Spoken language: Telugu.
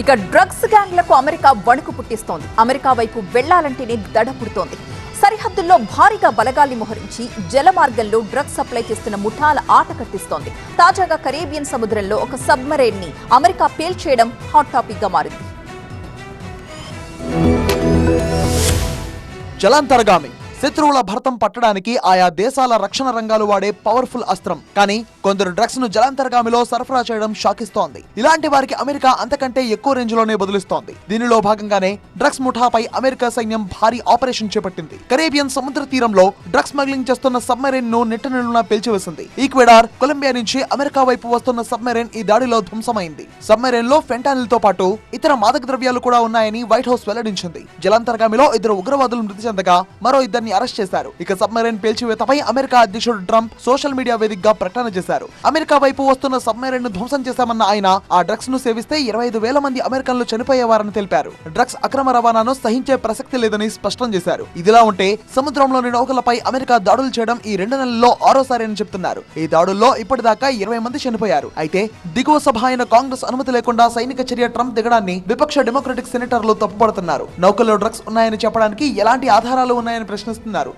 ఇక డ్రగ్స్ గ్యాంగ్లకు అమెరికా వణుకు పుట్టిస్తోంది. అమెరికా వైపు వెళ్ళాలంటేనే దడ పుడుతోంది. సరిహద్దుల్లో భారీగా బలగాల్ని మోహరించి జలమార్గంలో డ్రగ్స్ సప్లై చేస్తున్న ముఠాల ఆట కట్టిస్తోంది. తాజాగా కరేబియన్ సముద్రంలో ఒక సబ్మరైన్ని అమెరికా పేల్చేయడం హాట్ టాపిక్గా మారింది. జలాంతర్గామి. శత్రువుల భర్తం పట్టడానికి ఆయా దేశాల రక్షణ రంగాలు వాడే పవర్ఫుల్ అస్త్రం. కానీ కొందరు డ్రగ్స్ను జలాంతర్గామిలో సరఫరా చేయడం షాకిస్తోంది. ఇలాంటి వారికి అమెరికా అంతకంటే ఎక్కువ రేంజ్లోనే బదులిస్తోంది. దీనిలో భాగంగానే డ్రగ్స్ ముఠాపై అమెరికా సైన్యం భారీ ఆపరేషన్ చేపట్టింది. కరేబియన్ సముద్ర తీరంలో డ్రగ్స్ స్మగ్లింగ్ చేస్తున్న సబ్మెరైన్ను నిట్ట పేల్చివేసింది. ఈక్వెడార్ కొలంబియా నుంచి అమెరికా వైపు వస్తున్న సబ్మెరైన్ ఈ దాడిలో ధ్వంసమైంది. సబ్మెరైన్లో ఫెంటానిల్తో పాటు ఇతర మాదక ద్రవ్యాలు కూడా ఉన్నాయని వైట్ హౌస్ వెల్లడించింది. జలాంతర్గామిలో ఇద్దరు ఉగ్రవాదులు మృతి చెందగా మరో ఇద్దరిని అరెస్ట్ చేశారు. ఇక సబ్మెరైన్ పేల్చివేతపై అమెరికా అధ్యక్షుడు ట్రంప్ సోషల్ మీడియా వేదికగా ప్రకటన చేశారు. అమెరికా వైపు వస్తున్న సబ్మెరైన్ను ధ్వంసం చేశామన్న ఆయన ఆ డ్రగ్స్ను సేవిస్తే ఇరవై ఐదు వేల మంది అమెరికన్లు చనిపోయేవారని తెలిపారు. డ్రగ్స్ అక్రమ రవాణాను సహించే ప్రసక్తి లేదని స్పష్టం చేశారు. ఇదిలా ఉంటే సముద్రంలోని నౌకలపై అమెరికా దాడులు చేయడం ఈ రెండు నెలల్లో ఆరోసారి అని చెప్తున్నారు. ఈ దాడుల్లో ఇప్పటిదాకా ఇరవై మంది చనిపోయారు. అయితే దిగువ సభ అయిన కాంగ్రెస్ అనుమతి లేకుండా సైనిక చర్య ట్రంప్ దిగడాన్ని విపక్ష డెమోక్రటిక్ సెనేటర్లు తప్పుపడుతున్నారు. నౌకల్లో డ్రగ్స్ ఉన్నాయని చెప్పడానికి ఎలాంటి ఆధారాలు ఉన్నాయని వస్తున్నారు.